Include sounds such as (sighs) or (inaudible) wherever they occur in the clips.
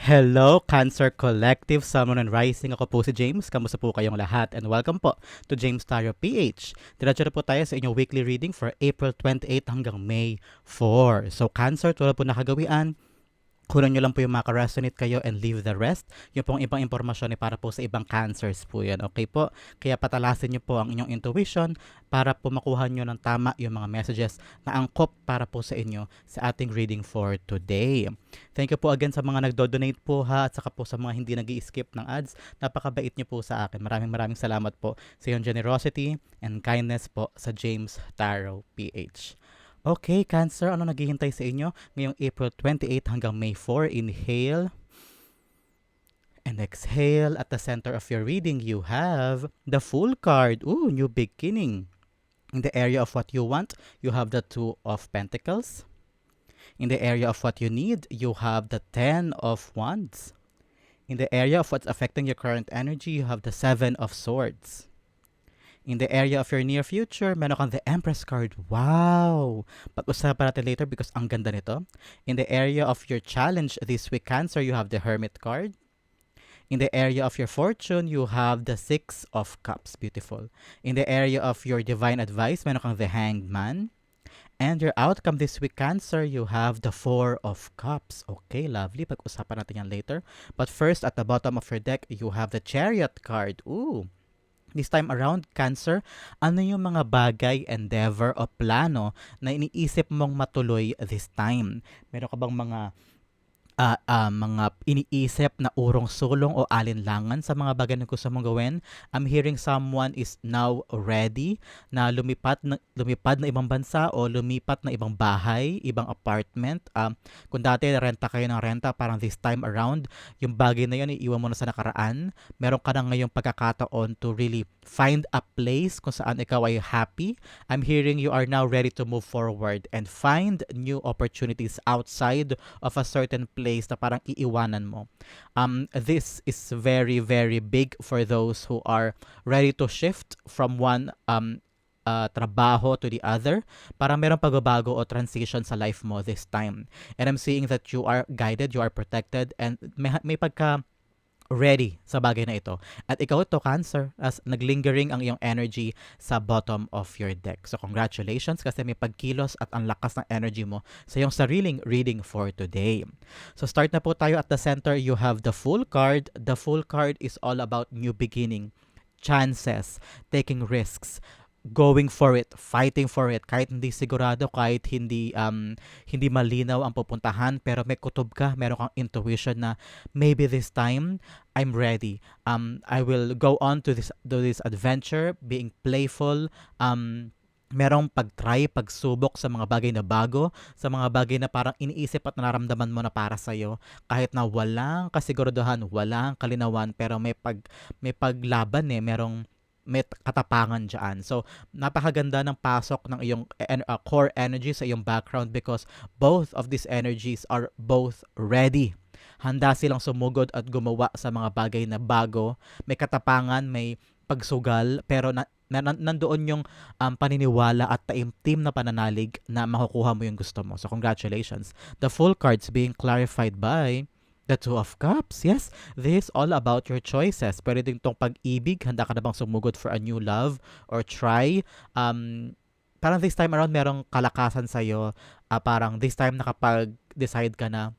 Hello, Cancer Collective, Summer and Rising. Ako po si James. Kamusta po kayong lahat? And welcome po to James Tarot PH. Diretso na po tayo sa inyong weekly reading for April 28 hanggang May 4. So, Cancer, tulad po nakagawian, kunan nyo lang po yung makaresonate kayo and leave the rest. Yung pong ibang impormasyon ay para po sa ibang cancers po yan. Okay po? Kaya patalasin nyo po ang inyong intuition para po makuha nyo ng tama yung mga messages na angkop para po sa inyo sa ating reading for today. Thank you po again sa mga nagdo-donate po ha at saka po sa mga hindi nag skip ng ads. Napakabait nyo po sa akin. Maraming maraming salamat po sa iyong generosity and kindness po sa James Tarot PH. Okay, Cancer, ano naghihintay sa inyo ngayong April 28 hanggang May 4? Inhale and exhale. At the center of your reading, you have the Fool card. Ooh, new beginning. In the area of what you want, you have the Two of Pentacles. In the area of what you need, you have the Ten of Wands. In the area of what's affecting your current energy, you have the Seven of Swords. In the area of your near future, meron kang the Empress card. Wow! Pag-usapan natin later because ang ganda nito. In the area of your challenge this week, Cancer, you have the Hermit card. In the area of your fortune, you have the Six of Cups. Beautiful. In the area of your divine advice, meron kang the Hanged Man. And your outcome this week, Cancer, you have the Four of Cups. Okay, lovely. Pag-usapan natin yan later. But first, at the bottom of your deck, you have the Chariot card. Ooh! This time around, Cancer, ano yung mga bagay, endeavor o plano na iniisip mong matuloy this time? Meron ka bang mga uh, uh, mga iniisip na urong sulong o alinlangan sa mga bagay na gusto mong gawin. I'm hearing someone is now ready na lumipat na, lumipad na ibang bansa o lumipat na ibang bahay, ibang apartment. Um, kung dati renta kayo ng renta, parang this time around, yung bagay na yun, iiwan mo na sa nakaraan. Meron ka na ngayong pagkakataon to really find a place kung saan ikaw ay happy. I'm hearing you are now ready to move forward and find new opportunities outside of a certain place na parang iiwanan mo. Um, this is very, very big for those who are ready to shift from one um, uh, trabaho to the other para merong pagbabago o transition sa life mo this time. And I'm seeing that you are guided, you are protected, and may, may pagka ready sa bagay na ito. At ikaw to Cancer as naglingering ang iyong energy sa bottom of your deck. So congratulations kasi may pagkilos at ang lakas ng energy mo sa iyong sariling reading for today. So start na po tayo at the center. You have the full card. The full card is all about new beginning, chances, taking risks, going for it, fighting for it, kahit hindi sigurado, kahit hindi um, hindi malinaw ang pupuntahan, pero may kutob ka, meron kang intuition na maybe this time I'm ready. Um, I will go on to this to this adventure, being playful, um, merong pag-try, pagsubok sa mga bagay na bago, sa mga bagay na parang iniisip at nararamdaman mo na para sa iyo, kahit na walang kasiguraduhan, walang kalinawan, pero may pag may paglaban eh, merong may katapangan dyan. So, napakaganda ng pasok ng iyong uh, core energy sa iyong background because both of these energies are both ready. Handa silang sumugod at gumawa sa mga bagay na bago. May katapangan, may pagsugal, pero na, na, nandoon yung um, paniniwala at taimtim na pananalig na makukuha mo yung gusto mo. So, congratulations. The full cards being clarified by The Two of Cups, yes. This is all about your choices. Pwede din tong pag-ibig, handa ka na bang sumugod for a new love or try. Um, parang this time around, merong kalakasan sa'yo. Uh, parang this time nakapag-decide ka na,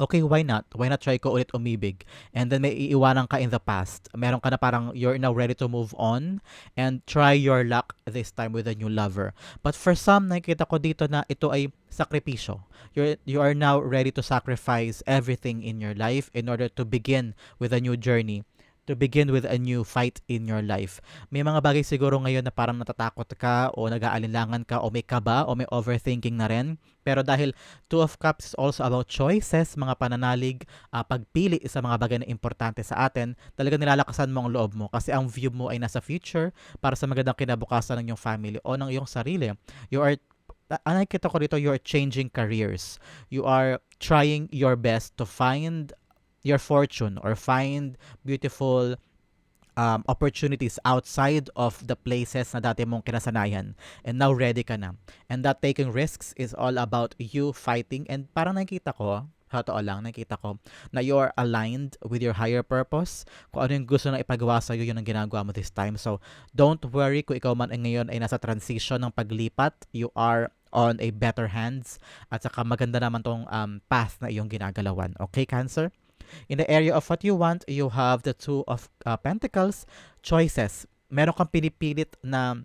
okay, why not? Why not try ko ulit umibig? And then may iiwanan ka in the past. Meron ka na parang you're now ready to move on and try your luck this time with a new lover. But for some, nakikita ko dito na ito ay sakripisyo. You're, you are now ready to sacrifice everything in your life in order to begin with a new journey to begin with a new fight in your life. May mga bagay siguro ngayon na parang natatakot ka o nag-aalinlangan ka o may kaba o may overthinking na rin. Pero dahil Two of Cups is also about choices, mga pananalig, uh, pagpili sa mga bagay na importante sa atin, talaga nilalakasan mo ang loob mo kasi ang view mo ay nasa future para sa magandang kinabukasan ng iyong family o ng iyong sarili. You are ang nakikita ko dito, you changing careers. You are trying your best to find your fortune or find beautiful um, opportunities outside of the places na dati mong kinasanayan and now ready ka na. And that taking risks is all about you fighting and parang nakikita ko, totoo lang, nakita ko, na you are aligned with your higher purpose. Kung ano yung gusto na ipagawa sa'yo, yun ang ginagawa mo this time. So, don't worry kung ikaw man ay ngayon ay nasa transition ng paglipat. You are on a better hands. At saka maganda naman tong um, path na iyong ginagalawan. Okay, Cancer? In the area of what you want, you have the Two of uh, Pentacles, choices. Meron kang pinipilit na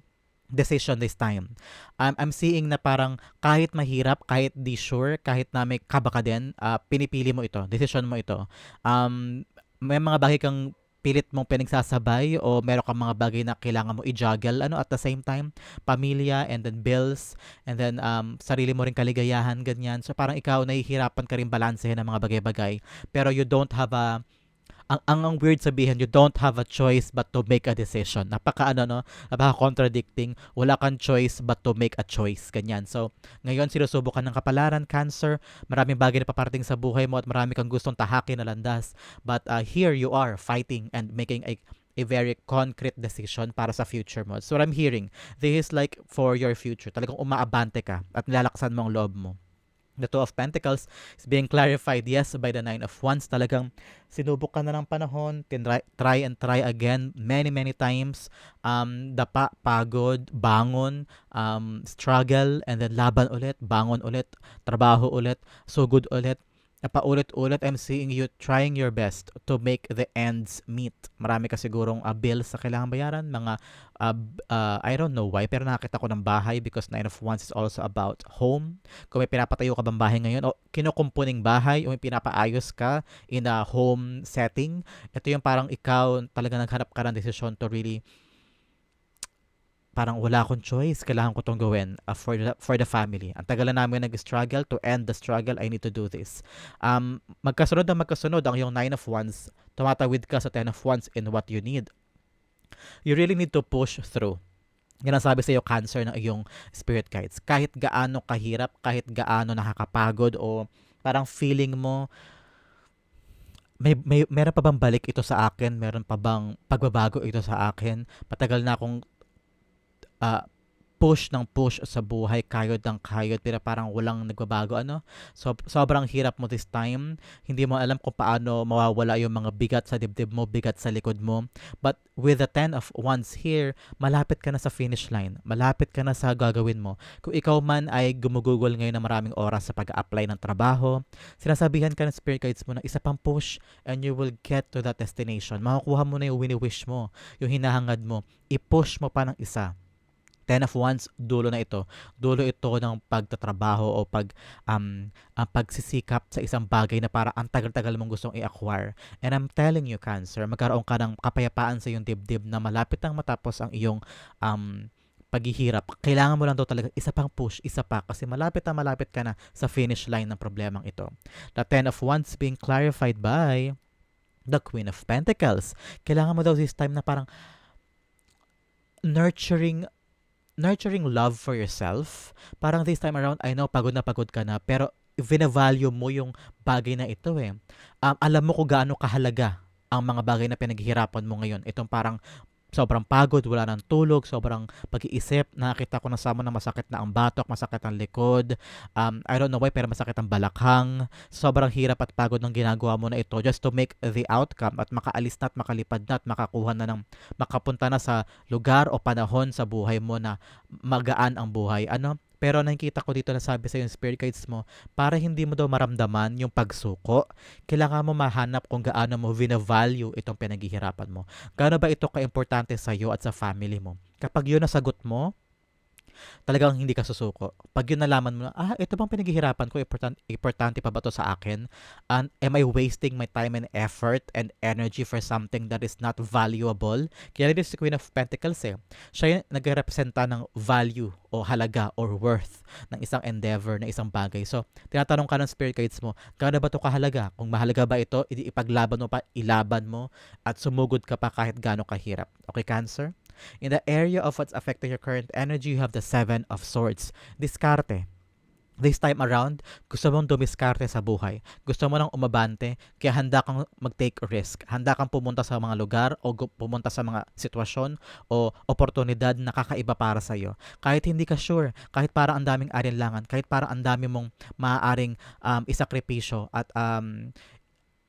decision this time. Um, I'm seeing na parang kahit mahirap, kahit di sure, kahit na may kaba ka din, uh, pinipili mo ito, decision mo ito. Um, may mga bagay kang pilit mong pinagsasabay o meron kang mga bagay na kailangan mo i-juggle? Ano at the same time pamilya and then bills and then um, sarili mo rin kaligayahan ganyan. So parang ikaw nahihirapan ka rin balansehin ng mga bagay-bagay. Pero you don't have a ang, ang, ang weird sabihin, you don't have a choice but to make a decision. Napaka ano no, napaka contradicting. Wala kang choice but to make a choice. Ganyan. So, ngayon sinusubukan ng kapalaran, cancer, maraming bagay na paparating sa buhay mo at marami kang gustong tahakin na landas. But uh, here you are fighting and making a a very concrete decision para sa future mo. So what I'm hearing, this is like for your future. Talagang umaabante ka at nilalaksan mo ang loob mo. The Two of Pentacles is being clarified, yes, by the Nine of Wands. Talagang sinubok ka na ng panahon, try, try and try again many, many times. Um, dapa, pagod, bangon, um, struggle, and then laban ulit, bangon ulit, trabaho ulit, sugod ulit paulit-ulit I'm seeing you trying your best to make the ends meet. Marami ka sigurong uh, bills sa kailangan bayaran, mga uh, uh, I don't know why pero nakita ko ng bahay because Nine of Wands is also about home. Kung may pinapatayo ka bang bahay ngayon o kinukumpuning bahay o may pinapaayos ka in a home setting, ito yung parang ikaw talaga naghanap ka ng desisyon to really parang wala akong choice, kailangan ko tong gawin uh, for the, for the family. Ang tagal na namin nag-struggle, to end the struggle, I need to do this. Um, magkasunod na magkasunod ang yung Nine of Wands, tumatawid ka sa Ten of Wands in what you need. You really need to push through. Yan ang sabi sa iyo, cancer ng iyong spirit guides. Kahit gaano kahirap, kahit gaano nakakapagod o parang feeling mo, may, may meron pa bang balik ito sa akin? Meron pa bang pagbabago ito sa akin? Patagal na akong uh, push ng push sa buhay, kayod ng kayod, pero parang walang nagbabago, ano? So, sobrang hirap mo this time. Hindi mo alam kung paano mawawala yung mga bigat sa dibdib mo, bigat sa likod mo. But with the 10 of wands here, malapit ka na sa finish line. Malapit ka na sa gagawin mo. Kung ikaw man ay gumugugol ngayon ng maraming oras sa pag-apply ng trabaho, sinasabihan ka ng spirit guides mo na isa pang push and you will get to that destination. Makukuha mo na yung wini-wish mo, yung hinahangad mo. I-push mo pa ng isa Ten of Wands, dulo na ito. Dulo ito ng pagtatrabaho o pag, um, ang pagsisikap sa isang bagay na para ang tagal-tagal mong gustong i-acquire. And I'm telling you, Cancer, magkaroon ka ng kapayapaan sa iyong dibdib na malapit nang matapos ang iyong um, paghihirap. Kailangan mo lang daw talaga isa pang push, isa pa, kasi malapit na malapit ka na sa finish line ng problemang ito. The Ten of Wands being clarified by the Queen of Pentacles. Kailangan mo daw this time na parang nurturing nurturing love for yourself. Parang this time around, I know pagod na pagod ka na, pero vina-value mo yung bagay na ito eh. Um, alam mo kung gaano kahalaga ang mga bagay na pinaghihirapan mo ngayon. Itong parang sobrang pagod, wala nang tulog, sobrang pag-iisip. Nakita ko na sa na masakit na ang batok, masakit ang likod. Um, I don't know why, pero masakit ang balakhang. Sobrang hirap at pagod ng ginagawa mo na ito just to make the outcome at makaalis na at makalipad na at makakuha na ng, makapunta na sa lugar o panahon sa buhay mo na magaan ang buhay. Ano? Pero nakikita ko dito na sabi sa yung spirit guides mo, para hindi mo daw maramdaman yung pagsuko, kailangan mo mahanap kung gaano mo vina-value itong pinaghihirapan mo. Gaano ba ito ka-importante sa iyo at sa family mo? Kapag yun nasagot mo, talagang hindi ka susuko. Pag yun nalaman mo na, ah, ito bang pinaghihirapan ko, important, importante pa ba to sa akin? And am I wasting my time and effort and energy for something that is not valuable? Kaya rin si Queen of Pentacles eh. Siya yung nagrepresenta ng value o halaga or worth ng isang endeavor, ng isang bagay. So, tinatanong ka ng spirit guides mo, gaano ba ito kahalaga? Kung mahalaga ba ito, ipaglaban mo pa, ilaban mo, at sumugod ka pa kahit gaano kahirap. Okay, Cancer? In the area of what's affecting your current energy, you have the Seven of Swords. Diskarte. this time around, gusto mong dumiskarte sa buhay. Gusto mo lang umabante, kaya handa kang mag-take risk. Handa kang pumunta sa mga lugar o pumunta sa mga sitwasyon o oportunidad na kakaiba para sa iyo. Kahit hindi ka sure, kahit para ang daming arinlangan, kahit para ang dami mong maaaring um, isakripisyo at um,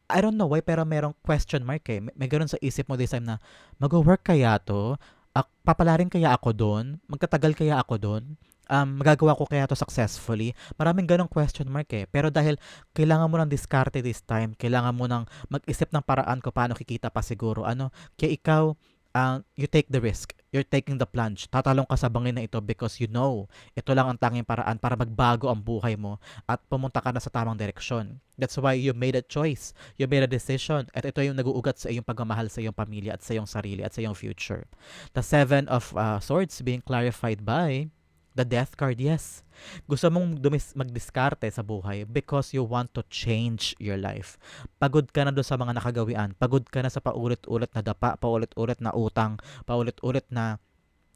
I don't know why pero merong question mark eh. May, may ganun sa isip mo this time na mag-work kaya to? Ak- papalarin kaya ako doon? Magtatagal kaya ako doon? Um, magagawa ko kaya to successfully? Maraming ganong question mark eh. Pero dahil kailangan mo ng diskarte this time, kailangan mo ng mag-isip ng paraan ko paano kikita pa siguro. Ano? Kaya ikaw, uh, you take the risk. You're taking the plunge. Tatalong ka sa bangin na ito because you know ito lang ang tanging paraan para magbago ang buhay mo at pumunta ka na sa tamang direksyon. That's why you made a choice. You made a decision. At ito yung nag-uugat sa iyong pagmamahal sa iyong pamilya at sa iyong sarili at sa iyong future. The Seven of uh, Swords being clarified by the Death card, yes. Gusto mong dumis- magdiskarte sa buhay because you want to change your life. Pagod ka na doon sa mga nakagawian. Pagod ka na sa paulit-ulit na dapa, paulit-ulit na utang, paulit-ulit na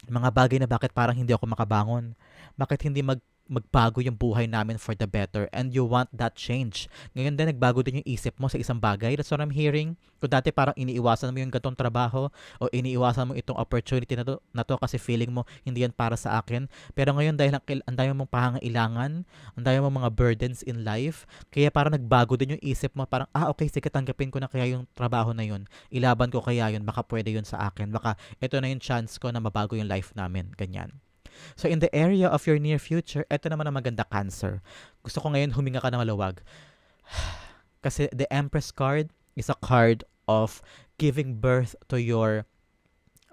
mga bagay na bakit parang hindi ako makabangon. Bakit hindi mag magbago yung buhay namin for the better and you want that change. Ngayon din, nagbago din yung isip mo sa isang bagay. That's what I'm hearing. Kung dati parang iniiwasan mo yung gatong trabaho o iniiwasan mo itong opportunity na to, na to kasi feeling mo hindi yan para sa akin. Pero ngayon dahil ang, ang dami mong pangangailangan, ang dami mong mga burdens in life, kaya parang nagbago din yung isip mo. Parang, ah okay, sige tanggapin ko na kaya yung trabaho na yun. Ilaban ko kaya yun. Baka pwede yun sa akin. Baka ito na yung chance ko na mabago yung life namin. Ganyan. So in the area of your near future, ito naman ang maganda cancer. Gusto ko ngayon huminga ka na maluwag. (sighs) Kasi the Empress card is a card of giving birth to your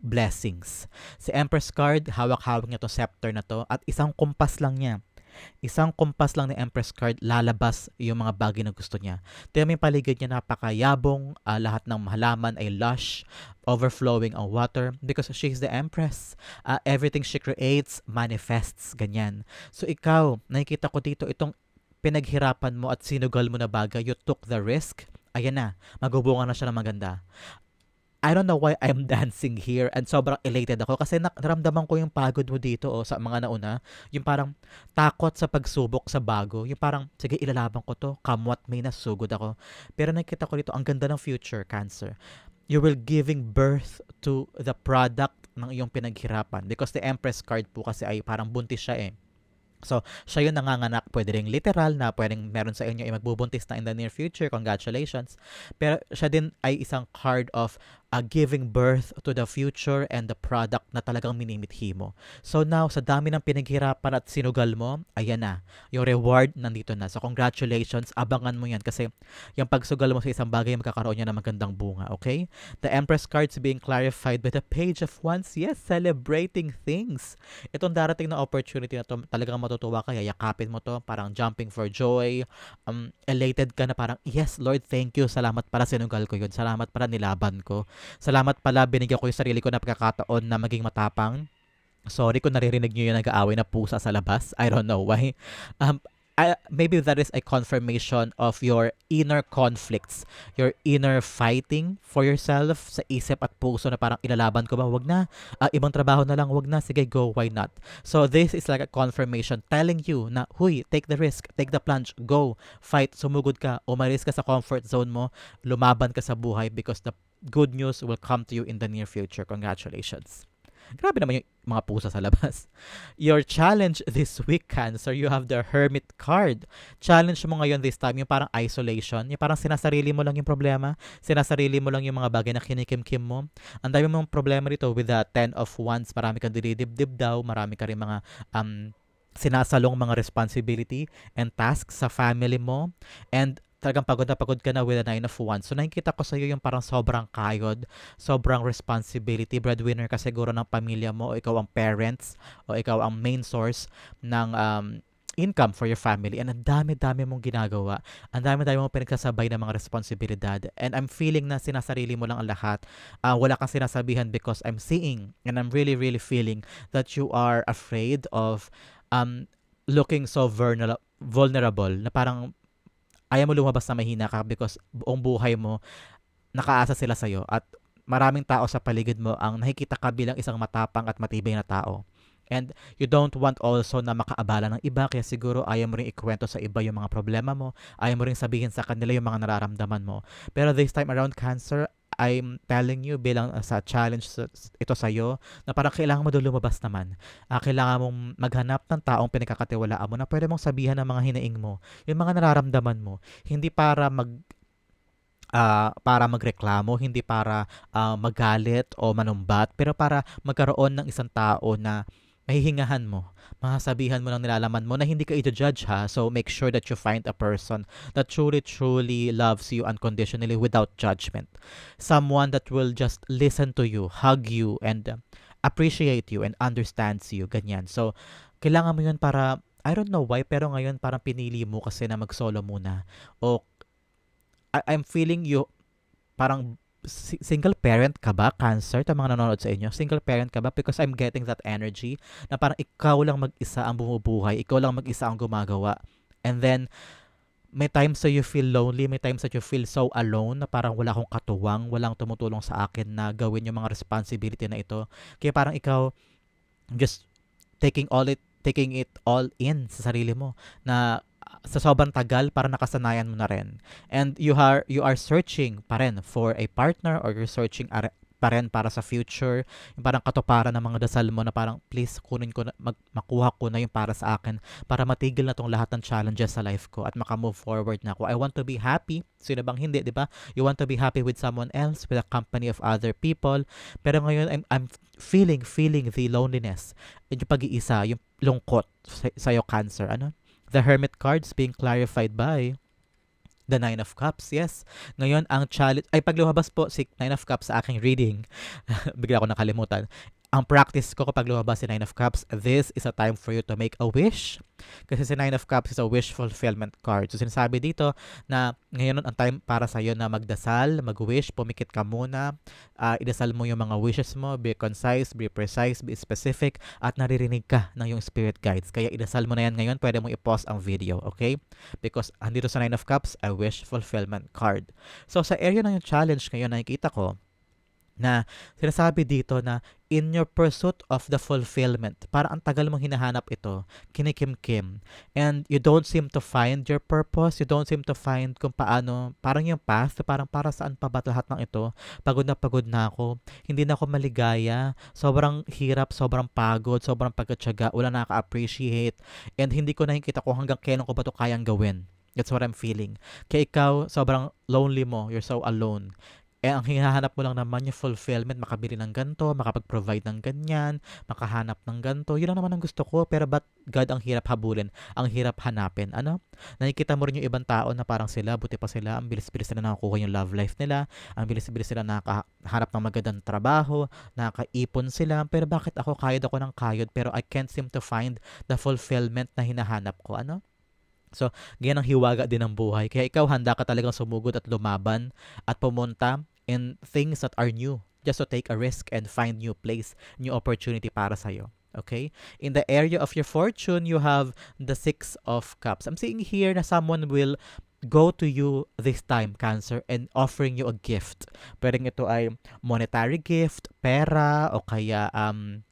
blessings. Si Empress card, hawak-hawak niya to scepter na to at isang kumpas lang niya. Isang kumpas lang ni Empress card, lalabas yung mga bagay na gusto niya. Tingnan mo yung paligid niya, napakayabong, uh, lahat ng halaman ay lush, overflowing ang water because she's the Empress. Uh, everything she creates manifests, ganyan. So ikaw, nakikita ko dito itong pinaghirapan mo at sinugal mo na bagay, you took the risk, ayan na, magbubunga na siya ng maganda. I don't know why I'm (laughs) dancing here and sobrang elated ako kasi naramdaman ko yung pagod mo dito oh, sa mga nauna. Yung parang takot sa pagsubok sa bago. Yung parang, sige, ilalaban ko to. Come what may, nasugod ako. Pero nakita ko dito, ang ganda ng future, Cancer. You will giving birth to the product ng iyong pinaghirapan. Because the Empress card po kasi ay parang buntis siya eh. So, siya yung nanganganak. Pwede rin literal na pwedeng meron sa inyo ay magbubuntis na in the near future. Congratulations. Pero siya din ay isang card of uh, giving birth to the future and the product na talagang minimithi mo. So now, sa dami ng pinaghirapan at sinugal mo, ayan na. Yung reward nandito na. So congratulations, abangan mo yan kasi yung pagsugal mo sa isang bagay, magkakaroon niya ng magandang bunga, okay? The Empress cards being clarified by the Page of Wands. Yes, celebrating things. Itong darating na opportunity na to, talagang matutuwa ka, yakapin mo to, parang jumping for joy, um, elated ka na parang, yes, Lord, thank you, salamat para sinugal ko yun, salamat para nilaban ko. Salamat pala, binigyan ko yung sarili ko na pagkakataon na maging matapang. Sorry kung naririnig nyo yung nag-aaway na pusa sa labas. I don't know why. Um, I, maybe that is a confirmation of your inner conflicts, your inner fighting for yourself sa isip at puso na parang ilalaban ko ba, wag na, uh, ibang trabaho na lang, wag na, sige go, why not? So this is like a confirmation telling you na, huy, take the risk, take the plunge, go, fight, sumugod ka, umalis ka sa comfort zone mo, lumaban ka sa buhay because the good news will come to you in the near future. Congratulations. Grabe naman yung mga pusa sa labas. (laughs) Your challenge this week, Cancer, you have the Hermit card. Challenge mo ngayon this time, yung parang isolation, yung parang sinasarili mo lang yung problema, sinasarili mo lang yung mga bagay na kinikimkim mo. Ang dami mong problema rito with the Ten of Wands, marami kang dinidibdib daw, marami ka rin mga um, sinasalong mga responsibility and tasks sa family mo. And talagang pagod na pagod ka na with a nine of wands. So nakikita ko sa iyo yung parang sobrang kayod, sobrang responsibility, breadwinner ka siguro ng pamilya mo, o ikaw ang parents, o ikaw ang main source ng um, income for your family and ang dami-dami mong ginagawa. Ang dami-dami mong pinagsasabay ng mga responsibilidad. And I'm feeling na sinasarili mo lang ang lahat. Uh, wala kang sinasabihan because I'm seeing and I'm really, really feeling that you are afraid of um, looking so vulnerable na parang ayaw mo lumabas na mahina ka because buong buhay mo nakaasa sila sa'yo at maraming tao sa paligid mo ang nakikita ka bilang isang matapang at matibay na tao. And you don't want also na makaabala ng iba kaya siguro ayaw mo rin ikwento sa iba yung mga problema mo, ayaw mo rin sabihin sa kanila yung mga nararamdaman mo. Pero this time around cancer, I'm telling you bilang uh, sa challenge ito sa iyo na parang kailangan mo doon lumabas naman. Uh, kailangan mong maghanap ng taong pinagkakatiwalaan mo na pwede mong sabihan ng mga hinaing mo, yung mga nararamdaman mo. Hindi para mag uh, para magreklamo, hindi para uh, magalit o manumbat, pero para magkaroon ng isang tao na mahihingahan mo. Masasabihan mo ng nilalaman mo na hindi ka i-judge ha. So make sure that you find a person that truly, truly loves you unconditionally without judgment. Someone that will just listen to you, hug you, and uh, appreciate you and understands you. Ganyan. So, kailangan mo yun para, I don't know why, pero ngayon parang pinili mo kasi na mag-solo muna. O, I- I'm feeling you, parang single parent ka ba, cancer, ta mga nanonood sa inyo, single parent ka ba? Because I'm getting that energy na parang ikaw lang mag-isa ang bumubuhay, ikaw lang mag-isa ang gumagawa. And then, may times that you feel lonely, may times that you feel so alone na parang wala akong katuwang, walang tumutulong sa akin na gawin yung mga responsibility na ito. Kaya parang ikaw just taking all it taking it all in sa sarili mo na sa sobrang tagal para nakasanayan mo na rin. And you are you are searching pa rin for a partner or you're searching are, pa rin para sa future, yung parang katuparan ng mga dasal mo na parang please kunin ko na, mag, makuha ko na yung para sa akin para matigil na tong lahat ng challenges sa life ko at maka-move forward na ako. I want to be happy. Sino bang hindi, di ba? You want to be happy with someone else, with a company of other people. Pero ngayon, I'm, I'm feeling, feeling the loneliness. Yung pag-iisa, yung lungkot sa, sa'yo, cancer. Ano? The Hermit cards being clarified by the Nine of Cups, yes. Ngayon, ang challenge, ay paglumabas po si Nine of Cups sa aking reading, (laughs) bigla ako nakalimutan, ang practice ko kapag lumabas si Nine of Cups, this is a time for you to make a wish. Kasi si Nine of Cups is a wish fulfillment card. So sinasabi dito na ngayon ang time para sa iyo na magdasal, mag-wish, pumikit ka muna, uh, idasal mo yung mga wishes mo, be concise, be precise, be specific, at naririnig ka ng yung spirit guides. Kaya idasal mo na yan ngayon, pwede mo i-pause ang video, okay? Because andito sa Nine of Cups, a wish fulfillment card. So sa area ng yung challenge ngayon, nakikita ko, na sinasabi dito na in your pursuit of the fulfillment, para ang tagal mong hinahanap ito, kinikim-kim, and you don't seem to find your purpose, you don't seem to find kung paano, parang yung path, parang para saan pa ba lahat ng ito, pagod na pagod na ako, hindi na ako maligaya, sobrang hirap, sobrang pagod, sobrang pagkatsaga, wala nakaka-appreciate, and hindi ko nakikita kung hanggang kailan ko ba ito kayang gawin. That's what I'm feeling. Kaya ikaw, sobrang lonely mo. You're so alone. Eh, ang hinahanap mo lang naman yung fulfillment, makabili ng ganto, makapag-provide ng ganyan, makahanap ng ganto. Yun lang naman ang gusto ko, pero ba't God ang hirap habulin, ang hirap hanapin? Ano? Nakikita mo rin yung ibang tao na parang sila, buti pa sila, ang bilis-bilis na nakakuha yung love life nila, ang bilis-bilis sila nakahanap ng magandang trabaho, nakaipon sila, pero bakit ako kayod ako ng kayod, pero I can't seem to find the fulfillment na hinahanap ko? Ano? So, ganyan ang hiwaga din ng buhay. Kaya ikaw handa ka talagang sumugod at lumaban at pumunta in things that are new just to take a risk and find new place, new opportunity para sa'yo. Okay? In the area of your fortune, you have the Six of Cups. I'm seeing here na someone will go to you this time, Cancer, and offering you a gift. Pwedeng ito ay monetary gift, pera, o kaya um,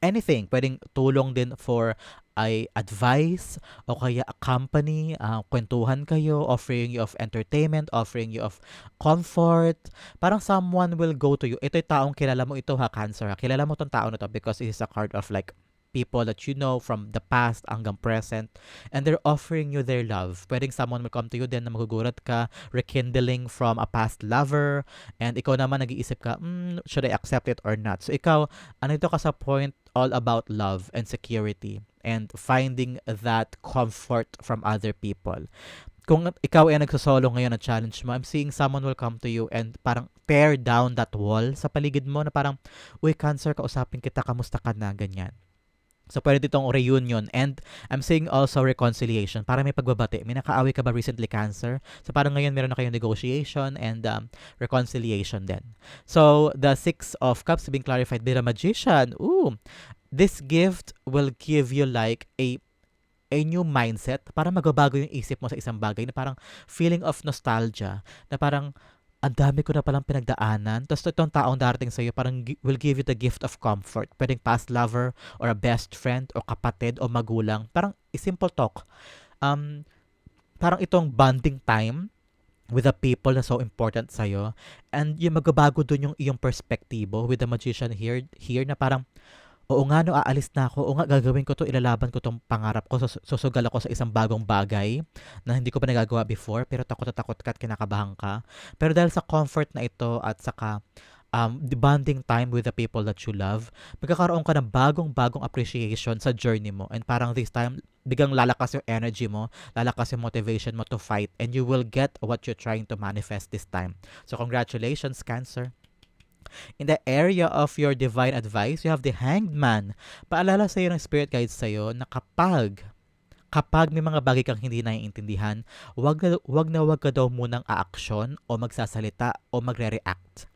anything. Pwedeng tulong din for ay advice o kaya a company, uh, kwentuhan kayo, offering you of entertainment, offering you of comfort. Parang someone will go to you. Ito'y taong kilala mo ito ha, Cancer. Ha? Kilala mo tong tao na to because it is a card of like people that you know from the past hanggang present and they're offering you their love. Pwedeng someone will come to you din na magugulat ka, rekindling from a past lover and ikaw naman nag-iisip ka, mm, should I accept it or not? So ikaw, ano ito ka sa point all about love and security and finding that comfort from other people. Kung ikaw ay nagsosolo ngayon na challenge mo, I'm seeing someone will come to you and parang tear down that wall sa paligid mo na parang, uy, cancer, kausapin kita, kamusta ka na, ganyan. So, pwede ditong reunion. And I'm saying also reconciliation para may pagbabati. May nakaaway ka ba recently, Cancer? So, parang ngayon meron na kayong negotiation and um, reconciliation din. So, the Six of Cups being clarified by the Magician. Ooh, this gift will give you like a a new mindset para magbabago yung isip mo sa isang bagay na parang feeling of nostalgia na parang ang dami ko na palang pinagdaanan. Tapos itong taong darating sa'yo parang will give you the gift of comfort. Pwedeng past lover or a best friend o kapatid o magulang. Parang simple talk. Um, parang itong bonding time with the people na so important sa'yo. And yung magbabago dun yung iyong perspektibo with the magician here, here na parang, oo nga no, aalis na ako, oo nga gagawin ko to, ilalaban ko tong pangarap ko, sus- susugal ako sa isang bagong bagay na hindi ko pa nagagawa before, pero takot na takot ka at kinakabahan ka. Pero dahil sa comfort na ito at saka um, bonding time with the people that you love, magkakaroon ka ng bagong-bagong appreciation sa journey mo. And parang this time, biglang lalakas yung energy mo, lalakas yung motivation mo to fight, and you will get what you're trying to manifest this time. So congratulations, Cancer. In the area of your divine advice, you have the hanged man. Paalala sa iyo ng spirit guides sa iyo na kapag kapag may mga bagay kang hindi naiintindihan, wag wag na wag ka daw munang aaksyon o magsasalita o magre-react.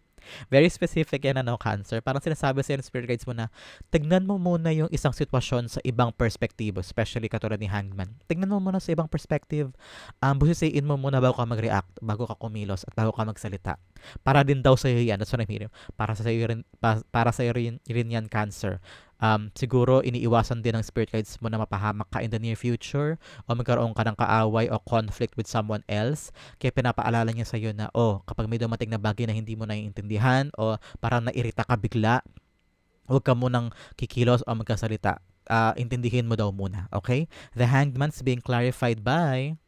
Very specific yan ano, Cancer. Parang sinasabi sa spirit guides mo na tignan mo muna yung isang sitwasyon sa ibang perspektibo, especially katulad ni Hangman. Tignan mo muna sa ibang perspective. Um, busisiin mo muna bago ka mag-react, bago ka kumilos, at bago ka magsalita. Para din daw sa iyo yan. That's what I'm hearing. Para sa iyo rin, pa, para sa iyo rin, rin yan, Cancer. Um, siguro iniiwasan din ng spirit guides mo na mapahamak ka in the near future o magkaroon ka ng kaaway o conflict with someone else. Kaya pinapaalala niya sa iyo na, oh, kapag may dumating na bagay na hindi mo naiintindihan o parang nairita ka bigla, huwag ka munang kikilos o magkasalita. Uh, intindihin mo daw muna, okay? The hanged man's being clarified by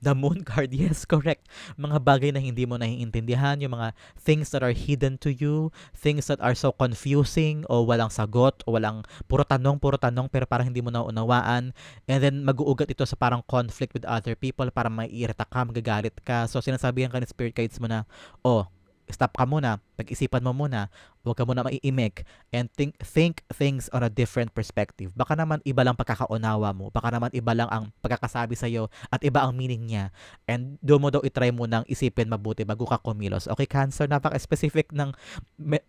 The moon card, (laughs) yes, correct. Mga bagay na hindi mo naiintindihan, yung mga things that are hidden to you, things that are so confusing o walang sagot o walang puro tanong, puro tanong pero parang hindi mo naunawaan. And then mag-uugat ito sa parang conflict with other people para maiirita ka, magagalit ka. So sinasabihan ka ni spirit guides mo na, oh, stop ka muna, pag-isipan mo muna, huwag ka muna maiimik, and think, think things on a different perspective. Baka naman iba lang pagkakaunawa mo, baka naman iba lang ang pagkakasabi sa'yo, at iba ang meaning niya. And doon mo daw itry mo nang isipin mabuti bago ka kumilos. Okay, Cancer, napaka-specific ng,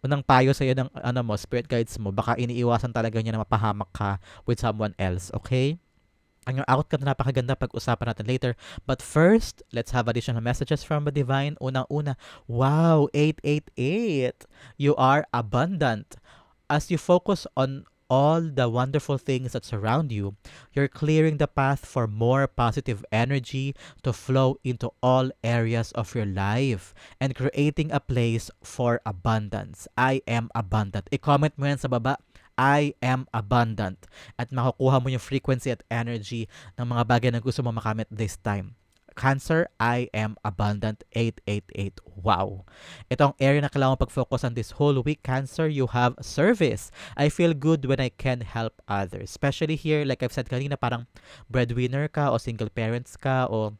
ng payo sa'yo ng ano mo, spirit guides mo. Baka iniiwasan talaga niya na mapahamak ka with someone else. Okay? Ang outcome na napakaganda pag-usapan natin later. But first, let's have additional messages from the divine. Unang-una, wow, 888. You are abundant. As you focus on all the wonderful things that surround you, you're clearing the path for more positive energy to flow into all areas of your life and creating a place for abundance. I am abundant. I-comment mo yan sa baba I am abundant. At makukuha mo yung frequency at energy ng mga bagay na gusto mo makamit this time. Cancer, I am abundant 888. Wow. Ito ang area na kailangan pag-focus on this whole week. Cancer, you have service. I feel good when I can help others. Especially here, like I've said kanina, parang breadwinner ka o single parents ka o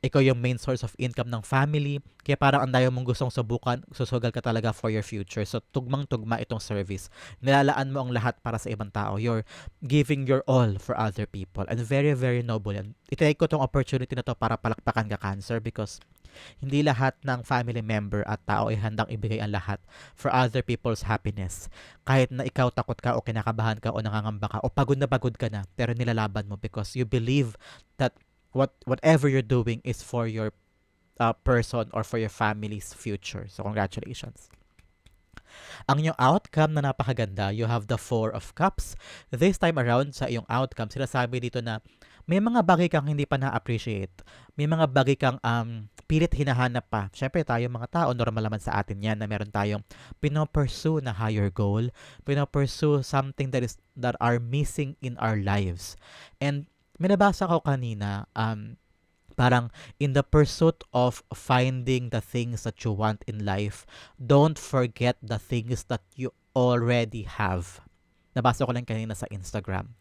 ikaw yung main source of income ng family, kaya parang ang dayo mong gustong subukan, susugal ka talaga for your future. So, tugmang-tugma itong service. Nilalaan mo ang lahat para sa ibang tao. You're giving your all for other people. And very, very noble yan. Itake ko tong opportunity na to para palakpakan ka cancer because hindi lahat ng family member at tao ay handang ibigay ang lahat for other people's happiness. Kahit na ikaw takot ka o kinakabahan ka o nangangamba ka o pagod na pagod ka na, pero nilalaban mo because you believe that what whatever you're doing is for your uh, person or for your family's future. So congratulations. Ang inyong outcome na napakaganda, you have the Four of Cups. This time around sa iyong outcome, sinasabi dito na may mga bagay kang hindi pa na-appreciate. May mga bagay kang um, pilit hinahanap pa. Siyempre tayo mga tao, normal naman sa atin yan na meron tayong pinopursue na higher goal, pinopursue something that is that are missing in our lives. And may nabasa ko kanina, um, parang in the pursuit of finding the things that you want in life, don't forget the things that you already have. Nabasa ko lang kanina sa Instagram.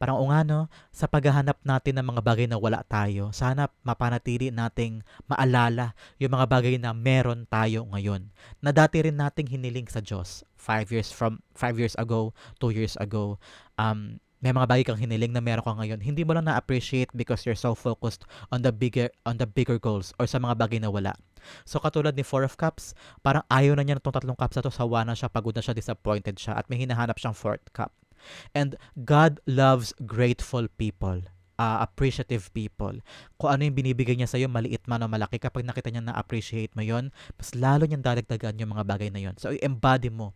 Parang o nga no, sa paghahanap natin ng mga bagay na wala tayo, sana mapanatili nating maalala yung mga bagay na meron tayo ngayon. Na dati rin nating hiniling sa Diyos. Five years from, five years ago, two years ago. Um, may mga bagay kang hiniling na meron ka ngayon, hindi mo lang na-appreciate because you're so focused on the bigger on the bigger goals or sa mga bagay na wala. So katulad ni Four of Cups, parang ayaw na niya ng tatlong cups na to, sawa na siya, pagod na siya, disappointed siya, at may hinahanap siyang fourth cup. And God loves grateful people. uh, appreciative people. Kung ano yung binibigay niya sa'yo, maliit man o malaki, kapag nakita niya na-appreciate mo yon mas lalo niyang dadagdagan yung mga bagay na yon So, i-embody mo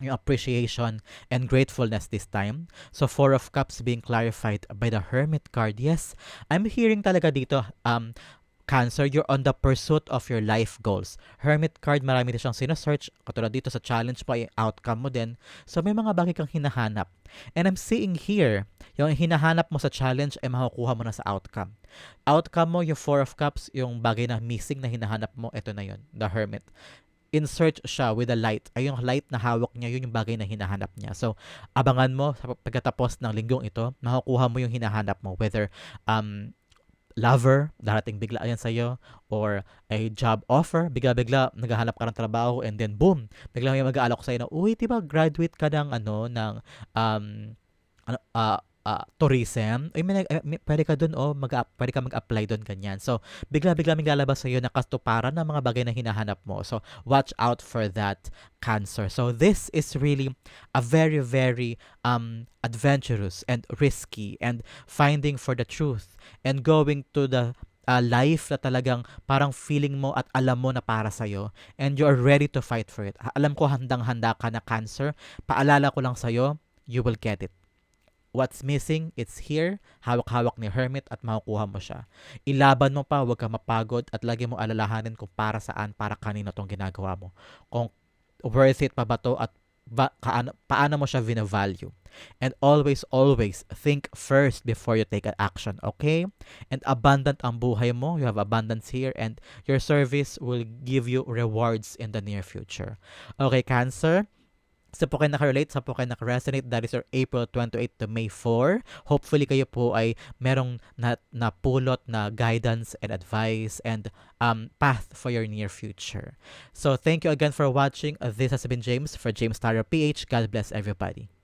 yung appreciation and gratefulness this time. So, Four of Cups being clarified by the Hermit card. Yes, I'm hearing talaga dito, um, Cancer, you're on the pursuit of your life goals. Hermit card, marami na siyang sinesearch. Katulad dito sa challenge pa, outcome mo din. So, may mga bagay kang hinahanap. And I'm seeing here, yung hinahanap mo sa challenge ay makukuha mo na sa outcome. Outcome mo, yung Four of Cups, yung bagay na missing na hinahanap mo, ito na yun, the Hermit in search siya with a light. Ay yung light na hawak niya, yun yung bagay na hinahanap niya. So, abangan mo sa pagkatapos ng linggong ito, makukuha mo yung hinahanap mo. Whether um, lover, darating bigla yan sa'yo, or a job offer, bigla-bigla naghahanap ka ng trabaho, and then boom, bigla may mag-aalok sa'yo na, uy, di ba graduate ka ng, ano, ng, um, ano, uh, uh, tourism, ay, may, may, pwede ka dun, oh, mag pwede ka mag-apply dun, ganyan. So, bigla-bigla may lalabas sa'yo na kastuparan ng mga bagay na hinahanap mo. So, watch out for that cancer. So, this is really a very, very um, adventurous and risky and finding for the truth and going to the uh, life na talagang parang feeling mo at alam mo na para sa'yo and you are ready to fight for it. Alam ko handang-handa ka na cancer. Paalala ko lang sa'yo, you will get it. What's missing, it's here. Hawak-hawak ni Hermit at makukuha mo siya. Ilaban mo pa, huwag ka mapagod at lagi mo alalahanin kung para saan, para kanino tong ginagawa mo. Kung worth it pa ba to at ba, kaano, paano mo siya vina-value. And always, always think first before you take an action, okay? And abundant ang buhay mo. You have abundance here and your service will give you rewards in the near future. Okay, Cancer? Sa po kayo nakarelate, sa po kayo nakaresonate, that is your April 28 to May 4. Hopefully kayo po ay merong na, napulot na guidance and advice and um, path for your near future. So thank you again for watching. This has been James for James Tarot PH. God bless everybody.